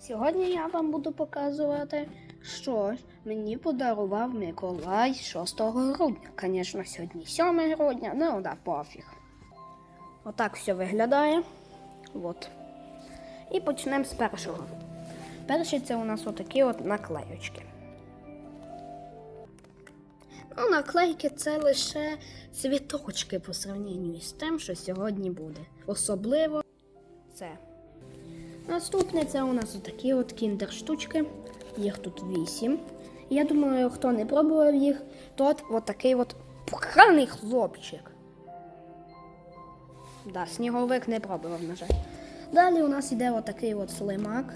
Сьогодні я вам буду показувати, що мені подарував Миколай 6 грудня. Звісно, сьогодні 7 грудня, ну да, пофіг. Отак все виглядає. От. І почнемо з першого. Перший це у нас отакі от наклеючки. Ну, наклейки це лише цвіточки по сравненню з тим, що сьогодні буде. Особливо це. Наступне це у нас отакі от кіндер-штучки. Їх тут вісім. Я думаю, хто не пробував їх, то от, такий от пуханий хлопчик. Да, сніговик не пробував, на жаль. Далі у нас іде отакий от слимак.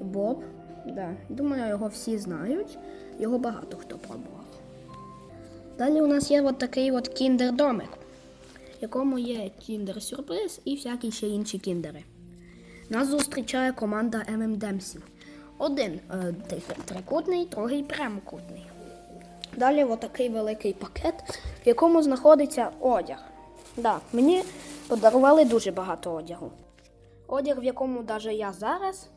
Боб. Да. Думаю, його всі знають. Його багато хто пробував. Далі у нас є от такий от кіндер-домик, в якому є кіндер-сюрприз і всякі ще інші кіндери. Нас зустрічає команда ММДемсів. Один е, трикутний, другий прямокутний. Далі отакий великий пакет, в якому знаходиться одяг. Да, мені подарували дуже багато одягу. Одяг, в якому навіть я зараз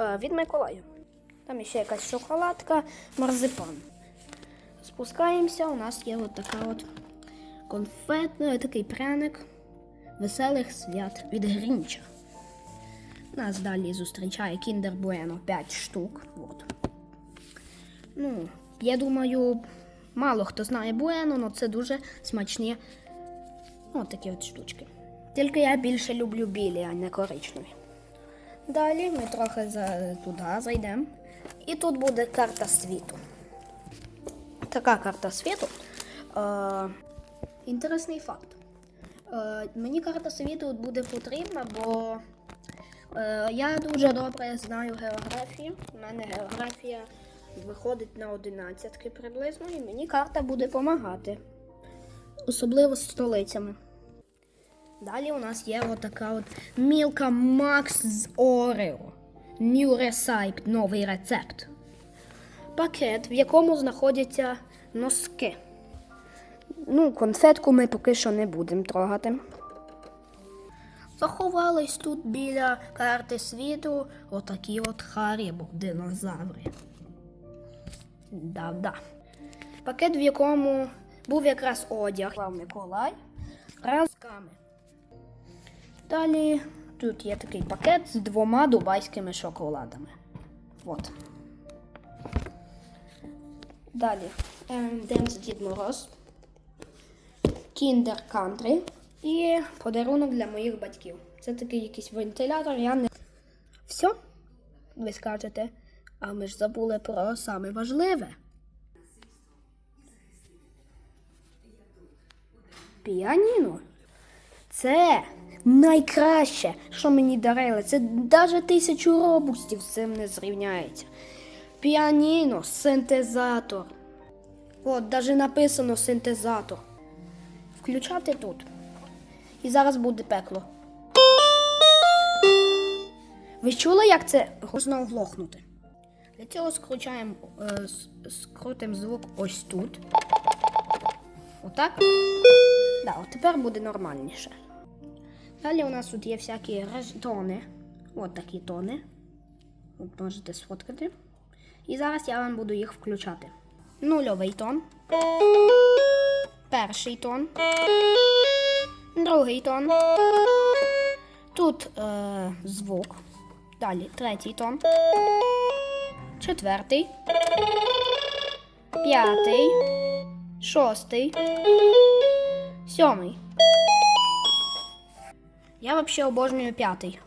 е, від Миколаю. Там ще якась шоколадка, марзипан. Спускаємося, у нас є от от конфетний такий пряник веселих свят від Грінча. Нас далі зустрічає Kinder Bueno 5 штук. От. Ну, я думаю, мало хто знає Bueno, але це дуже смачні от такі от штучки. Тільки я більше люблю білі, а не коричневі. Далі ми трохи за, туди зайдемо. І тут буде карта світу. Така карта світу. Е, інтересний факт. Е, мені карта світу буде потрібна, бо е, я дуже добре знаю географію. У мене географія виходить на одинадцятки приблизно, і мені карта буде допомагати. Особливо з столицями. Далі у нас є отака от Мілка Макс з Орео. New Recipe, новий рецепт. Пакет, в якому знаходяться носки. Ну, конфетку ми поки що не будемо трогати. Заховались тут біля карти світу отакі от харібо динозаври. Да-да. Пакет, в якому був якраз одяг Клав Миколай разками. Далі тут є такий пакет з двома дубайськими шоколадами. От. Далі M&M's Дід Мороз. Kinder Country і подарунок для моїх батьків. Це такий якийсь вентилятор, я не. Все? Ви скажете, а ми ж забули про саме важливе. Піаніно. Це найкраще, що мені дарили. Це навіть тисячу робустів з цим не зрівняється. Піаніно, синтезатор. От, навіть написано синтезатор. Включати тут. І зараз буде пекло. Ви чули, як це можна оглохнути? Для цього скручаємо, е, скрутимо звук ось тут. Отак. Да, от тепер буде нормальніше. Далі у нас тут є всякі тони. От такі тони. От можете сфоткати. І зараз я вам буду їх включати. Нульовий тон. Перший тон. Другий тон. Тут е, звук. Далі третій тон. Четвертий. П'ятий. Шостий. Сьомий. Я взагалі обожнюю п'ятий.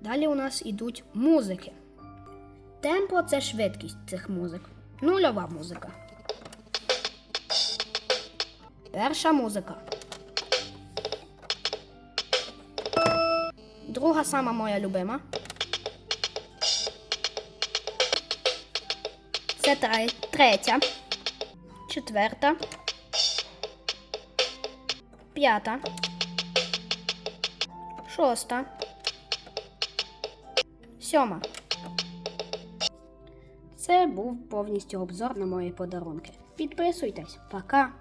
Далі у нас ідуть музики. Темпо це швидкість цих музик. Нульова музика. Перша музика. Друга сама моя любима. Це тре- третя. Четверта. П'ята. Шоста. Сьома. Це був повністю обзор на мої подарунки. Підписуйтесь, пока!